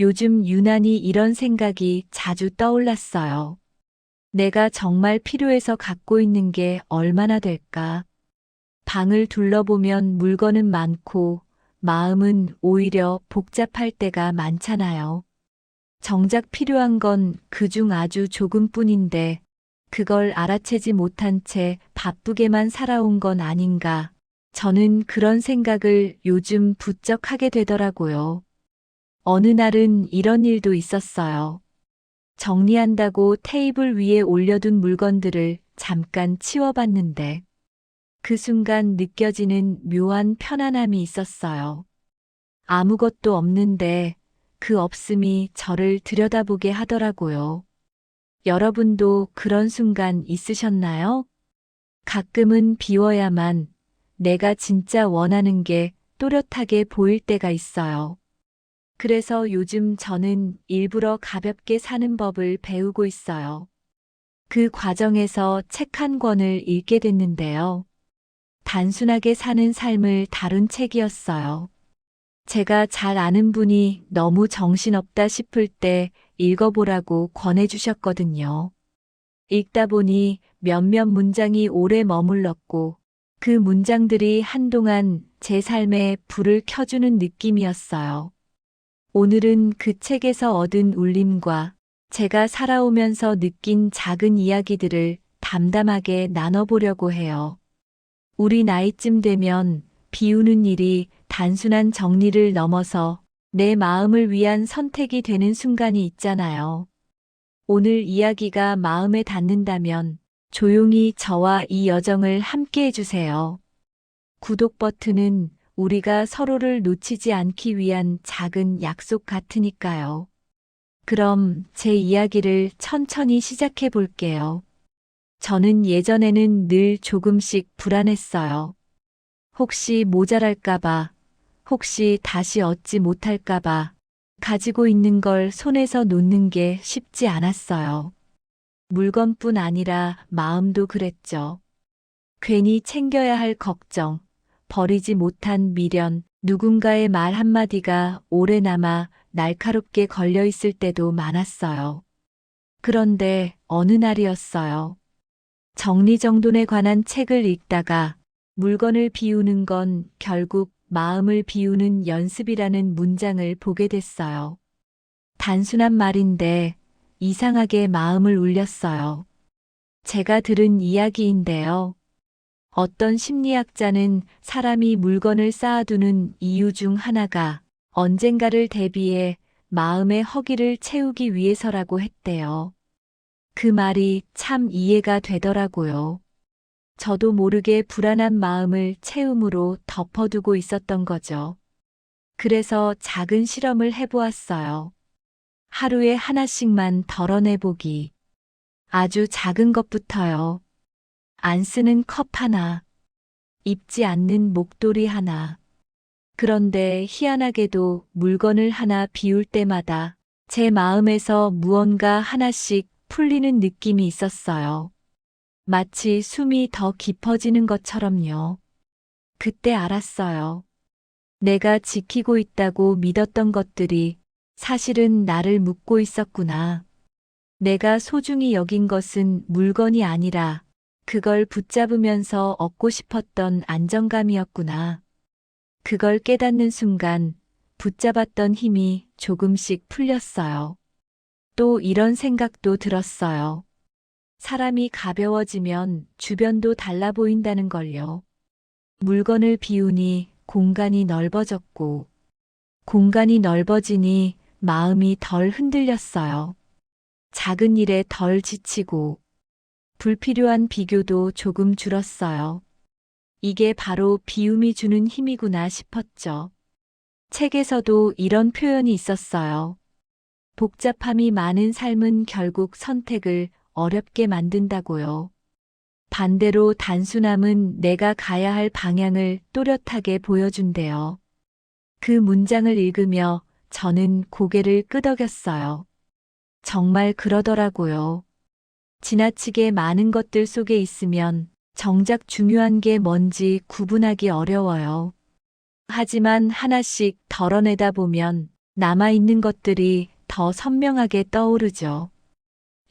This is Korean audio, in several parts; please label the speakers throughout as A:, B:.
A: 요즘 유난히 이런 생각이 자주 떠올랐어요. 내가 정말 필요해서 갖고 있는 게 얼마나 될까? 방을 둘러보면 물건은 많고 마음은 오히려 복잡할 때가 많잖아요. 정작 필요한 건 그중 아주 조금뿐인데 그걸 알아채지 못한 채 바쁘게만 살아온 건 아닌가. 저는 그런 생각을 요즘 부쩍 하게 되더라고요. 어느 날은 이런 일도 있었어요. 정리한다고 테이블 위에 올려둔 물건들을 잠깐 치워봤는데 그 순간 느껴지는 묘한 편안함이 있었어요. 아무것도 없는데 그 없음이 저를 들여다보게 하더라고요. 여러분도 그런 순간 있으셨나요? 가끔은 비워야만 내가 진짜 원하는 게 또렷하게 보일 때가 있어요. 그래서 요즘 저는 일부러 가볍게 사는 법을 배우고 있어요. 그 과정에서 책 한 권을 읽게 됐는데요. 단순하게 사는 삶을 다룬 책이었어요. 제가 잘 아는 분이 너무 정신없다 싶을 때 읽어보라고 권해주셨거든요. 읽다 보니 몇몇 문장이 오래 머물렀고 그 문장들이 한동안 제 삶에 불을 켜주는 느낌이었어요. 오늘은 그 책에서 얻은 울림과 제가 살아오면서 느낀 작은 이야기들을 담담하게 나눠보려고 해요. 우리 나이쯤 되면 비우는 일이 단순한 정리를 넘어서 내 마음을 위한 선택이 되는 순간이 있잖아요. 오늘 이야기가 마음에 닿는다면 조용히 저와 이 여정을 함께 해주세요. 구독 버튼은 우리가 서로를 놓치지 않기 위한 작은 약속 같으니까요. 그럼 제 이야기를 천천히 시작해 볼게요. 저는 예전에는 늘 조금씩 불안했어요. 혹시 모자랄까봐, 혹시 다시 얻지 못할까봐, 가지고 있는 걸 손에서 놓는 게 쉽지 않았어요. 물건뿐 아니라 마음도 그랬죠. 괜히 챙겨야 할 걱정, 버리지 못한 미련, 누군가의 말 한마디가 오래 남아 날카롭게 걸려 있을 때도 많았어요. 그런데 어느 날이었어요. 정리정돈에 관한 책을 읽다가 물건을 비우는 건 결국 마음을 비우는 연습이라는 문장을 보게 됐어요. 단순한 말인데 이상하게 마음을 울렸어요. 제가 들은 이야기인데요. 어떤 심리학자는 사람이 물건을 쌓아두는 이유 중 하나가 언젠가를 대비해 마음의 허기를 채우기 위해서라고 했대요. 그 말이 참 이해가 되더라고요. 저도 모르게 불안한 마음을 채움으로 덮어두고 있었던 거죠. 그래서 작은 실험을 해보았어요. 하루에 하나씩만 덜어내보기. 아주 작은 것부터요. 안 쓰는 컵 하나, 입지 않는 목도리 하나. 그런데 희한하게도 물건을 하나 비울 때마다 제 마음에서 무언가 하나씩 풀리는 느낌이 있었어요. 마치 숨이 더 깊어지는 것처럼요. 그때 알았어요. 내가 지키고 있다고 믿었던 것들이 사실은 나를 묶고 있었구나. 내가 소중히 여긴 것은 물건이 아니라 그걸 붙잡으면서 얻고 싶었던 안정감이었구나. 그걸 깨닫는 순간 붙잡았던 힘이 조금씩 풀렸어요. 또 이런 생각도 들었어요. 사람이 가벼워지면 주변도 달라 보인다는 걸요. 물건을 비우니 공간이 넓어졌고, 공간이 넓어지니 마음이 덜 흔들렸어요. 작은 일에 덜 지치고, 불필요한 비교도 조금 줄었어요. 이게 바로 비움이 주는 힘이구나 싶었죠. 책에서도 이런 표현이 있었어요. 복잡함이 많은 삶은 결국 선택을 어렵게 만든다고요. 반대로 단순함은 내가 가야 할 방향을 또렷하게 보여준대요. 그 문장을 읽으며 저는 고개를 끄덕였어요. 정말 그러더라고요. 지나치게 많은 것들 속에 있으면 정작 중요한 게 뭔지 구분하기 어려워요. 하지만 하나씩 덜어내다 보면 남아있는 것들이 더 선명하게 떠오르죠.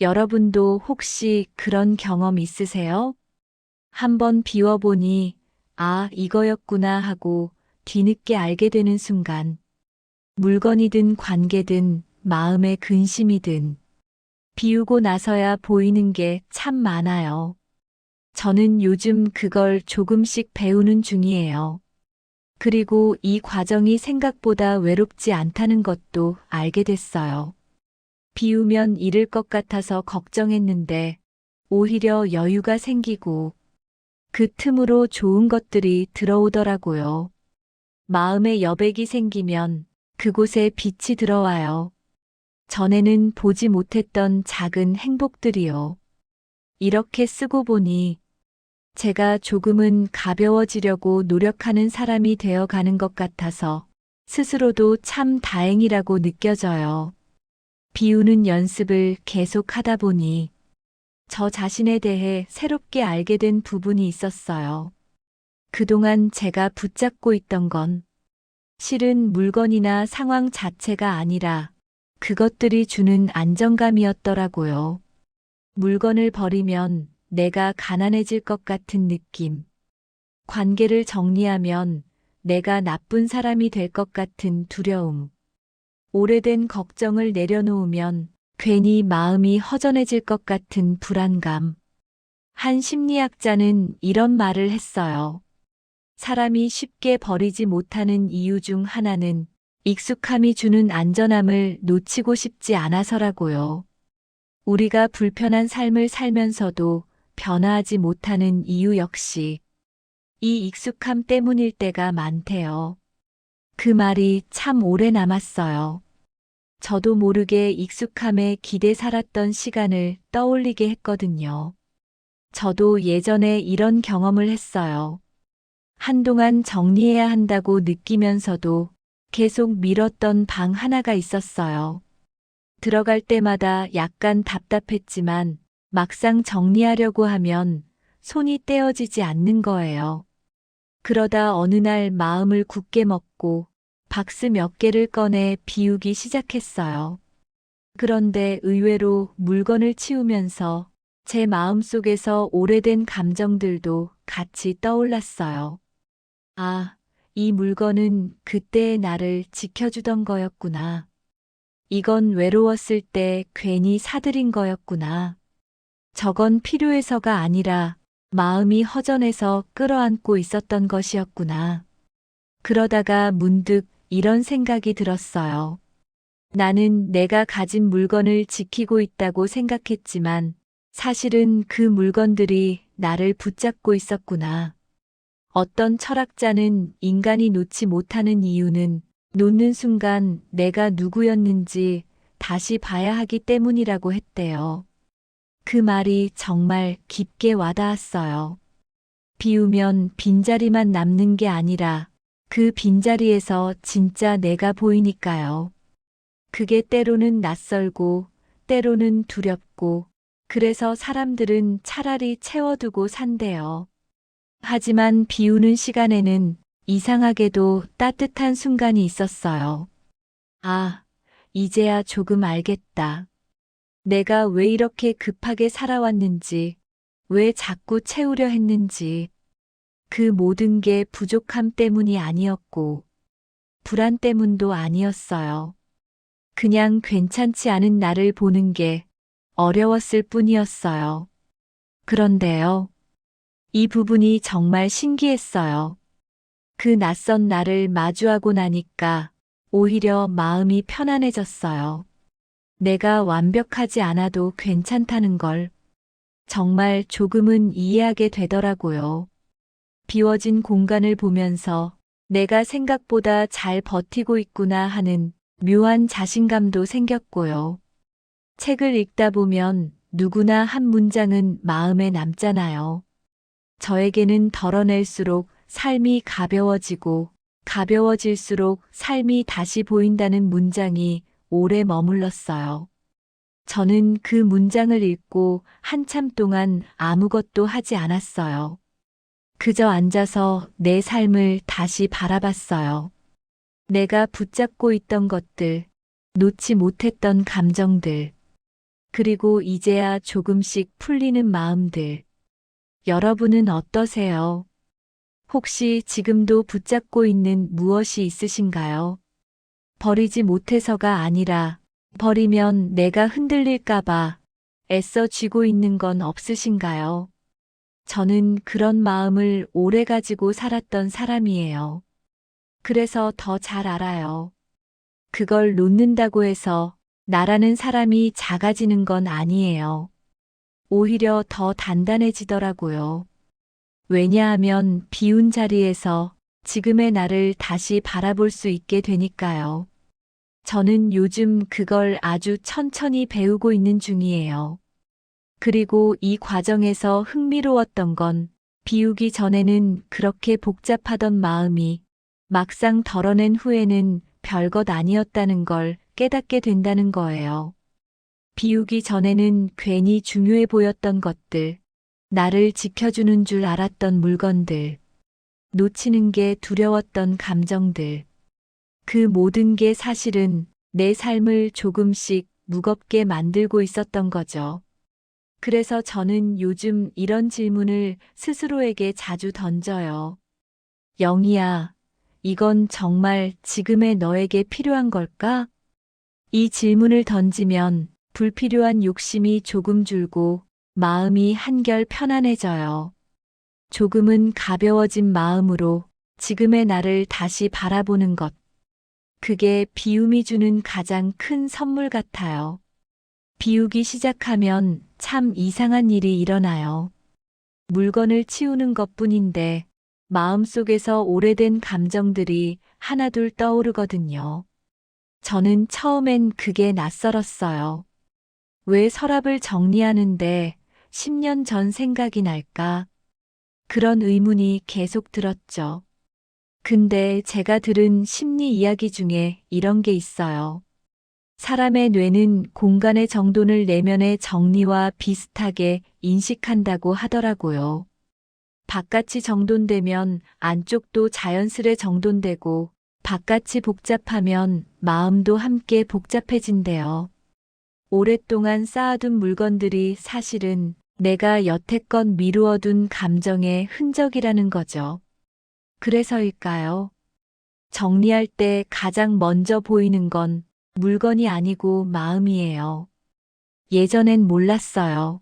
A: 여러분도 혹시 그런 경험 있으세요? 한번 비워보니, 아, 이거였구나 하고 뒤늦게 알게 되는 순간, 물건이든 관계든 마음의 근심이든 비우고 나서야 보이는 게 참 많아요. 저는 요즘 그걸 조금씩 배우는 중이에요. 그리고 이 과정이 생각보다 외롭지 않다는 것도 알게 됐어요. 비우면 잃을 것 같아서 걱정했는데 오히려 여유가 생기고 그 틈으로 좋은 것들이 들어오더라고요. 마음에 여백이 생기면 그곳에 빛이 들어와요. 전에는 보지 못했던 작은 행복들이요. 이렇게 쓰고 보니 제가 조금은 가벼워지려고 노력하는 사람이 되어 가는 것 같아서 스스로도 참 다행이라고 느껴져요. 비우는 연습을 계속 하다 보니 저 자신에 대해 새롭게 알게 된 부분이 있었어요. 그동안 제가 붙잡고 있던 건 실은 물건이나 상황 자체가 아니라 그것들이 주는 안정감이었더라고요. 물건을 버리면 내가 가난해질 것 같은 느낌. 관계를 정리하면 내가 나쁜 사람이 될 것 같은 두려움. 오래된 걱정을 내려놓으면 괜히 마음이 허전해질 것 같은 불안감. 한 심리학자는 이런 말을 했어요. 사람이 쉽게 버리지 못하는 이유 중 하나는 익숙함이 주는 안전함을 놓치고 싶지 않아서라고요. 우리가 불편한 삶을 살면서도 변화하지 못하는 이유 역시 이 익숙함 때문일 때가 많대요. 그 말이 참 오래 남았어요. 저도 모르게 익숙함에 기대 살았던 시간을 떠올리게 했거든요. 저도 예전에 이런 경험을 했어요. 한동안 정리해야 한다고 느끼면서도 계속 미뤘던 방 하나가 있었어요. 들어갈 때마다 약간 답답했지만 막상 정리하려고 하면 손이 떼어지지 않는 거예요. 그러다 어느 날 마음을 굳게 먹고 박스 몇 개를 꺼내 비우기 시작했어요. 그런데 의외로 물건을 치우면서 제 마음 속에서 오래된 감정들도 같이 떠올랐어요. 아, 이 물건은 그때의 나를 지켜주던 거였구나. 이건 외로웠을 때 괜히 사들인 거였구나. 저건 필요해서가 아니라 마음이 허전해서 끌어안고 있었던 것이었구나. 그러다가 문득 이런 생각이 들었어요. 나는 내가 가진 물건을 지키고 있다고 생각했지만 사실은 그 물건들이 나를 붙잡고 있었구나. 어떤 철학자는 인간이 놓지 못하는 이유는 놓는 순간 내가 누구였는지 다시 봐야 하기 때문이라고 했대요. 그 말이 정말 깊게 와닿았어요. 비우면 빈자리만 남는 게 아니라 그 빈자리에서 진짜 내가 보이니까요. 그게 때로는 낯설고 때로는 두렵고 그래서 사람들은 차라리 채워두고 산대요. 하지만 비우는 시간에는 이상하게도 따뜻한 순간이 있었어요. 아, 이제야 조금 알겠다. 내가 왜 이렇게 급하게 살아왔는지, 왜 자꾸 채우려 했는지, 그 모든 게 부족함 때문이 아니었고, 불안 때문도 아니었어요. 그냥 괜찮지 않은 나를 보는 게 어려웠을 뿐이었어요. 그런데요. 이 부분이 정말 신기했어요. 그 낯선 나를 마주하고 나니까 오히려 마음이 편안해졌어요. 내가 완벽하지 않아도 괜찮다는 걸 정말 조금은 이해하게 되더라고요. 비워진 공간을 보면서 내가 생각보다 잘 버티고 있구나 하는 묘한 자신감도 생겼고요. 책을 읽다 보면 누구나 한 문장은 마음에 남잖아요. 저에게는 덜어낼수록 삶이 가벼워지고 가벼워질수록 삶이 다시 보인다는 문장이 오래 머물렀어요. 저는 그 문장을 읽고 한참 동안 아무것도 하지 않았어요. 그저 앉아서 내 삶을 다시 바라봤어요. 내가 붙잡고 있던 것들, 놓지 못했던 감정들, 그리고 이제야 조금씩 풀리는 마음들. 여러분은 어떠세요? 혹시 지금도 붙잡고 있는 무엇이 있으신가요? 버리지 못해서가 아니라 버리면 내가 흔들릴까봐 애써 쥐고 있는 건 없으신가요? 저는 그런 마음을 오래 가지고 살았던 사람이에요. 그래서 더 잘 알아요. 그걸 놓는다고 해서 나라는 사람이 작아지는 건 아니에요. 오히려 더 단단해지더라고요. 왜냐하면 비운 자리에서 지금의 나를 다시 바라볼 수 있게 되니까요. 저는 요즘 그걸 아주 천천히 배우고 있는 중이에요. 그리고 이 과정에서 흥미로웠던 건 비우기 전에는 그렇게 복잡하던 마음이 막상 덜어낸 후에는 별것 아니었다는 걸 깨닫게 된다는 거예요. 비우기 전에는 괜히 중요해 보였던 것들, 나를 지켜주는 줄 알았던 물건들, 놓치는 게 두려웠던 감정들. 그 모든 게 사실은 내 삶을 조금씩 무겁게 만들고 있었던 거죠. 그래서 저는 요즘 이런 질문을 스스로에게 자주 던져요. 영희야, 이건 정말 지금의 너에게 필요한 걸까? 이 질문을 던지면 불필요한 욕심이 조금 줄고 마음이 한결 편안해져요. 조금은 가벼워진 마음으로 지금의 나를 다시 바라보는 것. 그게 비움이 주는 가장 큰 선물 같아요. 비우기 시작하면 참 이상한 일이 일어나요. 물건을 치우는 것 뿐인데 마음속에서 오래된 감정들이 하나둘 떠오르거든요. 저는 처음엔 그게 낯설었어요. 왜 서랍을 정리하는데 10년 전 생각이 날까? 그런 의문이 계속 들었죠. 근데 제가 들은 심리 이야기 중에 이런 게 있어요. 사람의 뇌는 공간의 정돈을 내면의 정리와 비슷하게 인식한다고 하더라고요. 바깥이 정돈되면 안쪽도 자연스레 정돈되고 바깥이 복잡하면 마음도 함께 복잡해진대요. 오랫동안 쌓아둔 물건들이 사실은 내가 여태껏 미루어둔 감정의 흔적이라는 거죠. 그래서일까요? 정리할 때 가장 먼저 보이는 건 물건이 아니고 마음이에요. 예전엔 몰랐어요.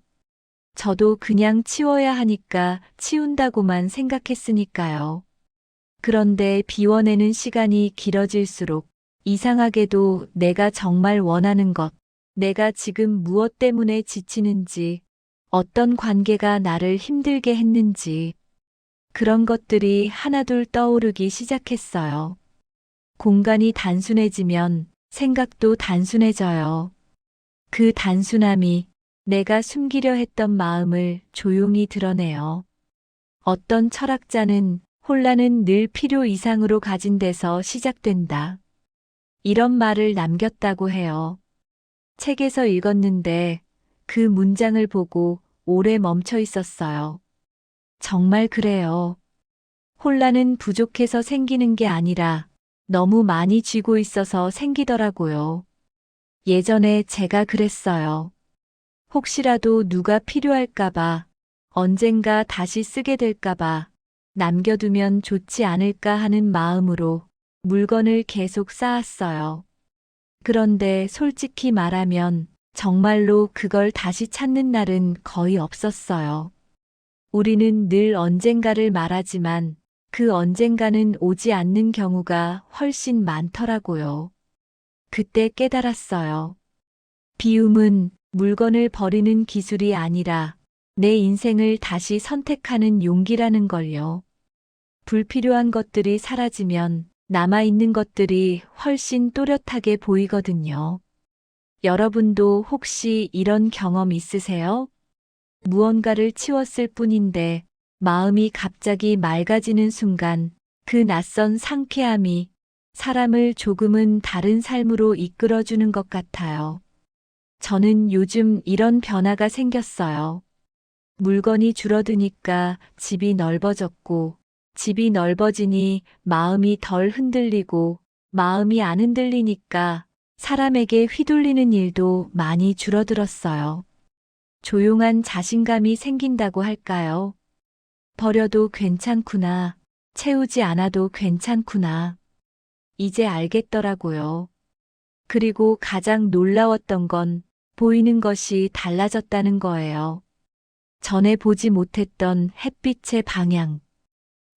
A: 저도 그냥 치워야 하니까 치운다고만 생각했으니까요. 그런데 비워내는 시간이 길어질수록 이상하게도 내가 정말 원하는 것, 내가 지금 무엇 때문에 지치는지, 어떤 관계가 나를 힘들게 했는지, 그런 것들이 하나둘 떠오르기 시작했어요. 공간이 단순해지면 생각도 단순해져요. 그 단순함이 내가 숨기려 했던 마음을 조용히 드러내요. 어떤 철학자는 혼란은 늘 필요 이상으로 가진 데서 시작된다. 이런 말을 남겼다고 해요. 책에서 읽었는데 그 문장을 보고 오래 멈춰 있었어요. 정말 그래요. 혼란은 부족해서 생기는 게 아니라 너무 많이 쥐고 있어서 생기더라고요. 예전에 제가 그랬어요. 혹시라도 누가 필요할까봐, 언젠가 다시 쓰게 될까봐, 남겨두면 좋지 않을까 하는 마음으로 물건을 계속 쌓았어요. 그런데 솔직히 말하면 정말로 그걸 다시 찾는 날은 거의 없었어요. 우리는 늘 언젠가를 말하지만 그 언젠가는 오지 않는 경우가 훨씬 많더라고요. 그때 깨달았어요. 비움은 물건을 버리는 기술이 아니라 내 인생을 다시 선택하는 용기라는 걸요. 불필요한 것들이 사라지면 남아있는 것들이 훨씬 또렷하게 보이거든요. 여러분도 혹시 이런 경험 있으세요? 무언가를 치웠을 뿐인데 마음이 갑자기 맑아지는 순간 그 낯선 상쾌함이 사람을 조금은 다른 삶으로 이끌어주는 것 같아요. 저는 요즘 이런 변화가 생겼어요. 물건이 줄어드니까 집이 넓어졌고, 집이 넓어지니 마음이 덜 흔들리고, 마음이 안 흔들리니까 사람에게 휘둘리는 일도 많이 줄어들었어요. 조용한 자신감이 생긴다고 할까요? 버려도 괜찮구나. 채우지 않아도 괜찮구나. 이제 알겠더라고요. 그리고 가장 놀라웠던 건 보이는 것이 달라졌다는 거예요. 전에 보지 못했던 햇빛의 방향.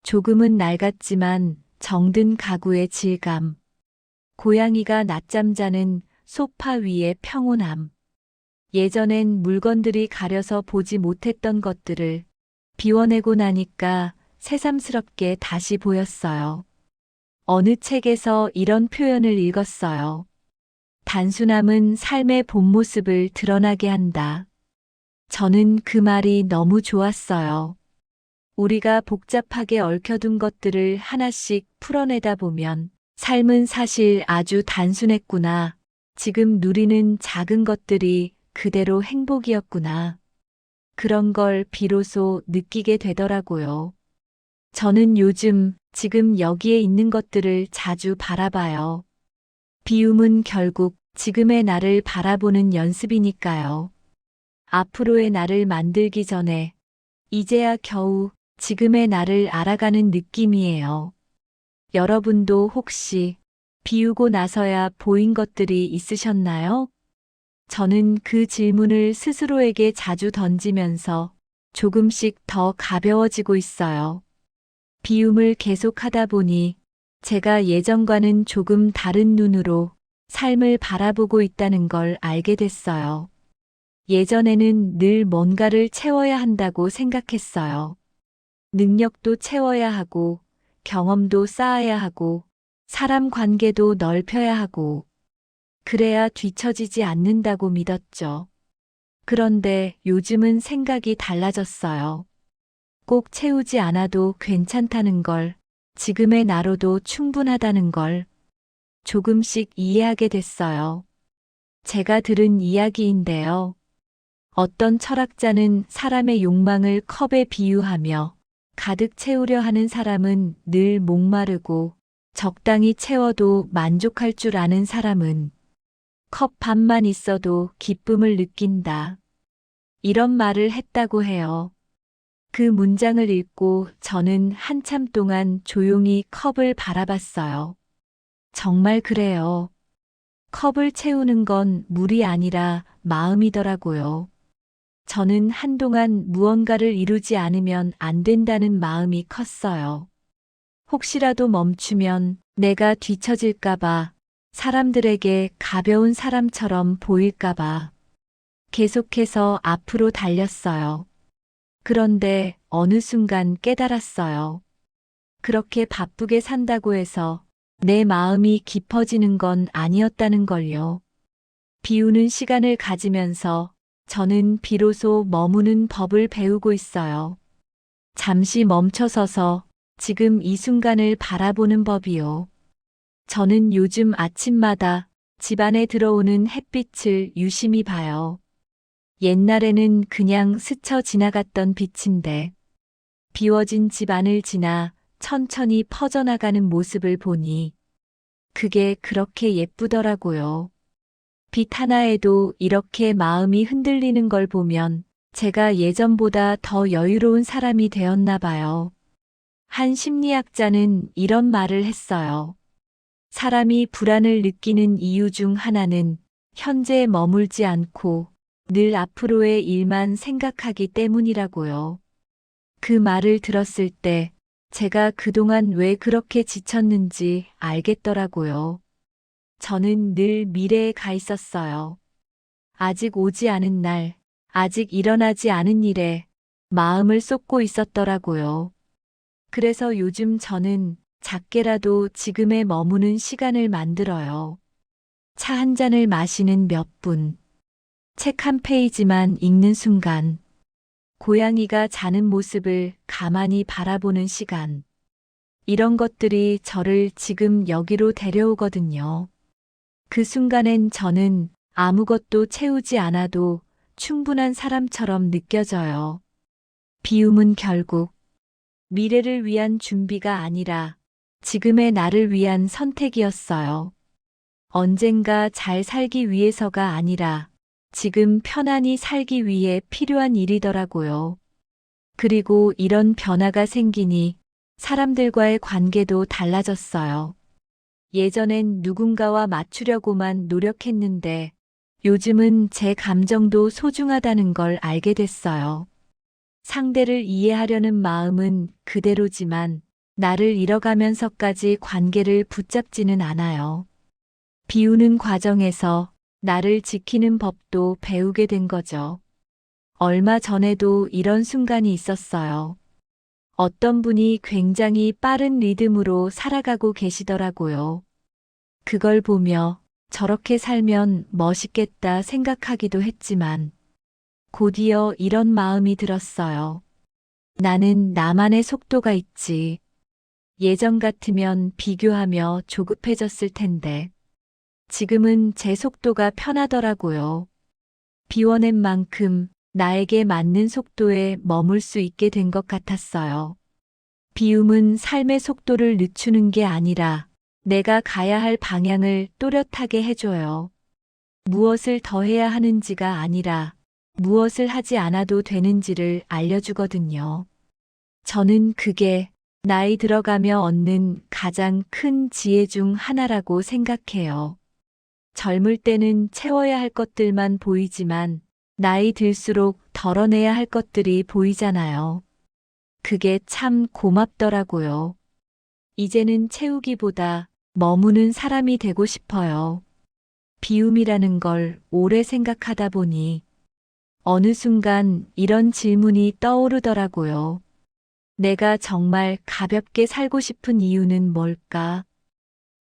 A: 조금은 낡았지만 정든 가구의 질감. 고양이가 낮잠 자는 소파 위의 평온함. 예전엔 물건들이 가려서 보지 못했던 것들을 비워내고 나니까 새삼스럽게 다시 보였어요. 어느 책에서 이런 표현을 읽었어요. 단순함은 삶의 본 모습을 드러나게 한다. 저는 그 말이 너무 좋았어요. 우리가 복잡하게 얽혀둔 것들을 하나씩 풀어내다 보면 삶은 사실 아주 단순했구나. 지금 누리는 작은 것들이 그대로 행복이었구나. 그런 걸 비로소 느끼게 되더라고요. 저는 요즘 지금 여기에 있는 것들을 자주 바라봐요. 비움은 결국 지금의 나를 바라보는 연습이니까요. 앞으로의 나를 만들기 전에 이제야 겨우 지금의 나를 알아가는 느낌이에요. 여러분도 혹시 비우고 나서야 보인 것들이 있으셨나요? 저는 그 질문을 스스로에게 자주 던지면서 조금씩 더 가벼워지고 있어요. 비움을 계속하다 보니 제가 예전과는 조금 다른 눈으로 삶을 바라보고 있다는 걸 알게 됐어요. 예전에는 늘 뭔가를 채워야 한다고 생각했어요. 능력도 채워야 하고, 경험도 쌓아야 하고, 사람 관계도 넓혀야 하고, 그래야 뒤처지지 않는다고 믿었죠. 그런데 요즘은 생각이 달라졌어요. 꼭 채우지 않아도 괜찮다는 걸, 지금의 나로도 충분하다는 걸 조금씩 이해하게 됐어요. 제가 들은 이야기인데요. 어떤 철학자는 사람의 욕망을 컵에 비유하며 가득 채우려 하는 사람은 늘 목마르고 적당히 채워도 만족할 줄 아는 사람은 컵 반만 있어도 기쁨을 느낀다. 이런 말을 했다고 해요. 그 문장을 읽고 저는 한참 동안 조용히 컵을 바라봤어요. 정말 그래요. 컵을 채우는 건 물이 아니라 마음이더라고요. 저는 한동안 무언가를 이루지 않으면 안 된다는 마음이 컸어요. 혹시라도 멈추면 내가 뒤처질까봐 사람들에게 가벼운 사람처럼 보일까봐 계속해서 앞으로 달렸어요. 그런데 어느 순간 깨달았어요. 그렇게 바쁘게 산다고 해서 내 마음이 깊어지는 건 아니었다는 걸요. 비우는 시간을 가지면서 저는 비로소 머무는 법을 배우고 있어요. 잠시 멈춰서서 지금 이 순간을 바라보는 법이요. 저는 요즘 아침마다 집안에 들어오는 햇빛을 유심히 봐요. 옛날에는 그냥 스쳐 지나갔던 빛인데 비워진 집안을 지나 천천히 퍼져나가는 모습을 보니 그게 그렇게 예쁘더라고요. 빛 하나에도 이렇게 마음이 흔들리는 걸 보면 제가 예전보다 더 여유로운 사람이 되었나 봐요. 한 심리학자는 이런 말을 했어요. 사람이 불안을 느끼는 이유 중 하나는 현재에 머물지 않고 늘 앞으로의 일만 생각하기 때문이라고요. 그 말을 들었을 때 제가 그동안 왜 그렇게 지쳤는지 알겠더라고요. 저는 늘 미래에 가 있었어요. 아직 오지 않은 날, 아직 일어나지 않은 일에 마음을 쏟고 있었더라고요. 그래서 요즘 저는 작게라도 지금에 머무는 시간을 만들어요. 차 한 잔을 마시는 몇 분, 책 한 페이지만 읽는 순간, 고양이가 자는 모습을 가만히 바라보는 시간. 이런 것들이 저를 지금 여기로 데려오거든요. 그 순간엔 저는 아무것도 채우지 않아도 충분한 사람처럼 느껴져요. 비움은 결국 미래를 위한 준비가 아니라 지금의 나를 위한 선택이었어요. 언젠가 잘 살기 위해서가 아니라 지금 편안히 살기 위해 필요한 일이더라고요. 그리고 이런 변화가 생기니 사람들과의 관계도 달라졌어요. 예전엔 누군가와 맞추려고만 노력했는데 요즘은 제 감정도 소중하다는 걸 알게 됐어요. 상대를 이해하려는 마음은 그대로지만 나를 잃어가면서까지 관계를 붙잡지는 않아요. 비우는 과정에서 나를 지키는 법도 배우게 된 거죠. 얼마 전에도 이런 순간이 있었어요. 어떤 분이 굉장히 빠른 리듬으로 살아가고 계시더라고요. 그걸 보며 저렇게 살면 멋있겠다 생각하기도 했지만 곧이어 이런 마음이 들었어요. 나는 나만의 속도가 있지. 예전 같으면 비교하며 조급해졌을 텐데 지금은 제 속도가 편하더라고요. 비워낸 만큼 나에게 맞는 속도에 머물 수 있게 된 것 같았어요. 비움은 삶의 속도를 늦추는 게 아니라 내가 가야 할 방향을 또렷하게 해줘요. 무엇을 더 해야 하는지가 아니라 무엇을 하지 않아도 되는지를 알려주거든요. 저는 그게 나이 들어가며 얻는 가장 큰 지혜 중 하나라고 생각해요. 젊을 때는 채워야 할 것들만 보이지만 나이 들수록 덜어내야 할 것들이 보이잖아요. 그게 참 고맙더라고요. 이제는 채우기보다 머무는 사람이 되고 싶어요. 비움이라는 걸 오래 생각하다 보니 어느 순간 이런 질문이 떠오르더라고요. 내가 정말 가볍게 살고 싶은 이유는 뭘까?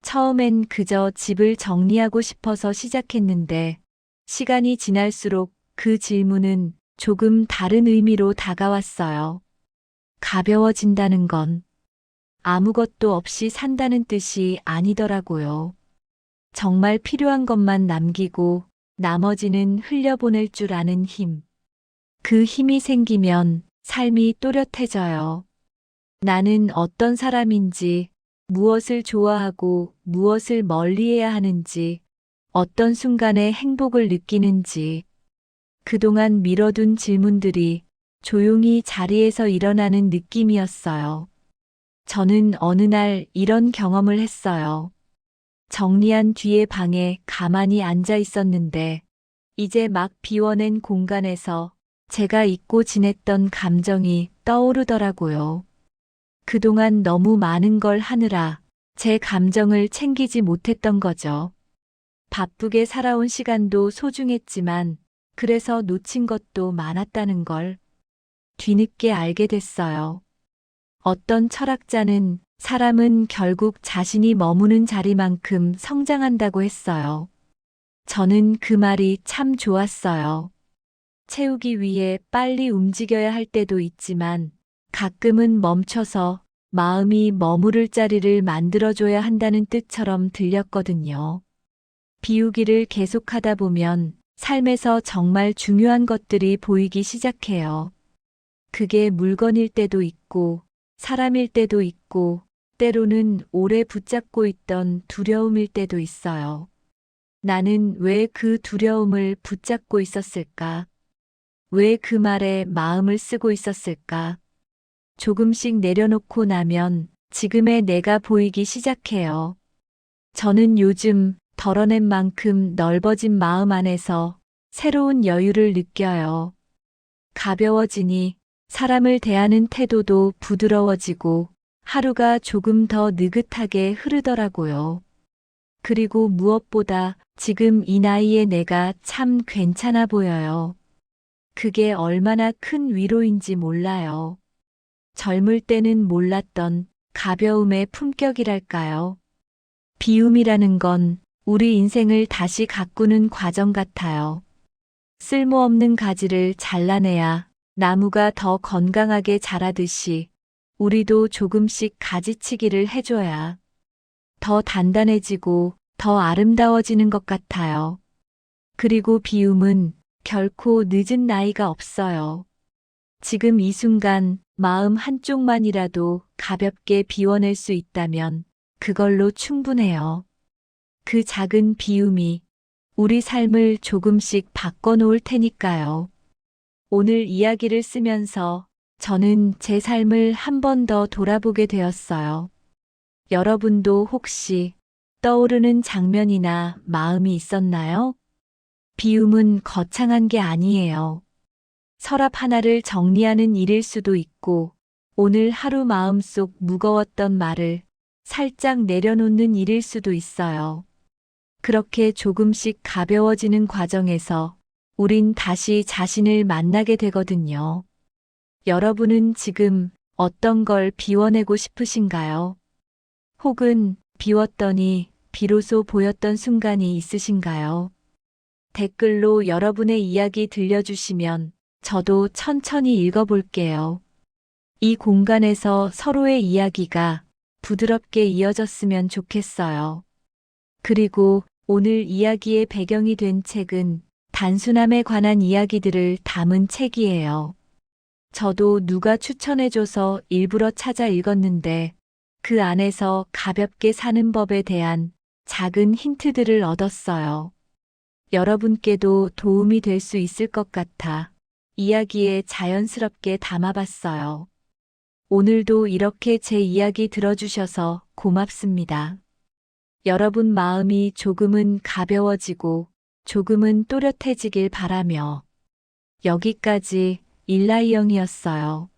A: 처음엔 그저 집을 정리하고 싶어서 시작했는데 시간이 지날수록 그 질문은 조금 다른 의미로 다가왔어요. 가벼워진다는 건 아무것도 없이 산다는 뜻이 아니더라고요. 정말 필요한 것만 남기고 나머지는 흘려보낼 줄 아는 힘. 그 힘이 생기면 삶이 또렷해져요. 나는 어떤 사람인지, 무엇을 좋아하고 무엇을 멀리해야 하는지, 어떤 순간에 행복을 느끼는지, 그동안 미뤄둔 질문들이 조용히 자리에서 일어나는 느낌이었어요. 저는 어느 날 이런 경험을 했어요. 정리한 뒤에 방에 가만히 앉아 있었는데, 이제 막 비워낸 공간에서 제가 잊고 지냈던 감정이 떠오르더라고요. 그동안 너무 많은 걸 하느라 제 감정을 챙기지 못했던 거죠. 바쁘게 살아온 시간도 소중했지만, 그래서 놓친 것도 많았다는 걸 뒤늦게 알게 됐어요. 어떤 철학자는 사람은 결국 자신이 머무는 자리만큼 성장한다고 했어요. 저는 그 말이 참 좋았어요. 채우기 위해 빨리 움직여야 할 때도 있지만 가끔은 멈춰서 마음이 머무를 자리를 만들어줘야 한다는 뜻처럼 들렸거든요. 비우기를 계속하다 보면 삶에서 정말 중요한 것들이 보이기 시작해요. 그게 물건일 때도 있고, 사람일 때도 있고, 때로는 오래 붙잡고 있던 두려움일 때도 있어요. 나는 왜 그 두려움을 붙잡고 있었을까? 왜 그 말에 마음을 쓰고 있었을까? 조금씩 내려놓고 나면 지금의 내가 보이기 시작해요. 저는 요즘 덜어낸 만큼 넓어진 마음 안에서 새로운 여유를 느껴요. 가벼워지니 사람을 대하는 태도도 부드러워지고 하루가 조금 더 느긋하게 흐르더라고요. 그리고 무엇보다 지금 이 나이에 내가 참 괜찮아 보여요. 그게 얼마나 큰 위로인지 몰라요. 젊을 때는 몰랐던 가벼움의 품격이랄까요. 비움이라는 건 우리 인생을 다시 가꾸는 과정 같아요. 쓸모없는 가지를 잘라내야 나무가 더 건강하게 자라듯이 우리도 조금씩 가지치기를 해줘야 더 단단해지고 더 아름다워지는 것 같아요. 그리고 비움은 결코 늦은 나이가 없어요. 지금 이 순간 마음 한쪽만이라도 가볍게 비워낼 수 있다면 그걸로 충분해요. 그 작은 비움이 우리 삶을 조금씩 바꿔놓을 테니까요. 오늘 이야기를 쓰면서 저는 제 삶을 한 번 더 돌아보게 되었어요. 여러분도 혹시 떠오르는 장면이나 마음이 있었나요? 비움은 거창한 게 아니에요. 서랍 하나를 정리하는 일일 수도 있고, 오늘 하루 마음속 무거웠던 말을 살짝 내려놓는 일일 수도 있어요. 그렇게 조금씩 가벼워지는 과정에서 우린 다시 자신을 만나게 되거든요. 여러분은 지금 어떤 걸 비워내고 싶으신가요? 혹은 비웠더니 비로소 보였던 순간이 있으신가요? 댓글로 여러분의 이야기 들려주시면 저도 천천히 읽어볼게요. 이 공간에서 서로의 이야기가 부드럽게 이어졌으면 좋겠어요. 그리고 오늘 이야기의 배경이 된 책은 단순함에 관한 이야기들을 담은 책이에요. 저도 누가 추천해줘서 일부러 찾아 읽었는데 그 안에서 가볍게 사는 법에 대한 작은 힌트들을 얻었어요. 여러분께도 도움이 될 수 있을 것 같아 이야기에 자연스럽게 담아봤어요. 오늘도 이렇게 제 이야기 들어주셔서 고맙습니다. 여러분 마음이 조금은 가벼워지고 조금은 또렷해지길 바라며 여기까지 일라이영이었어요.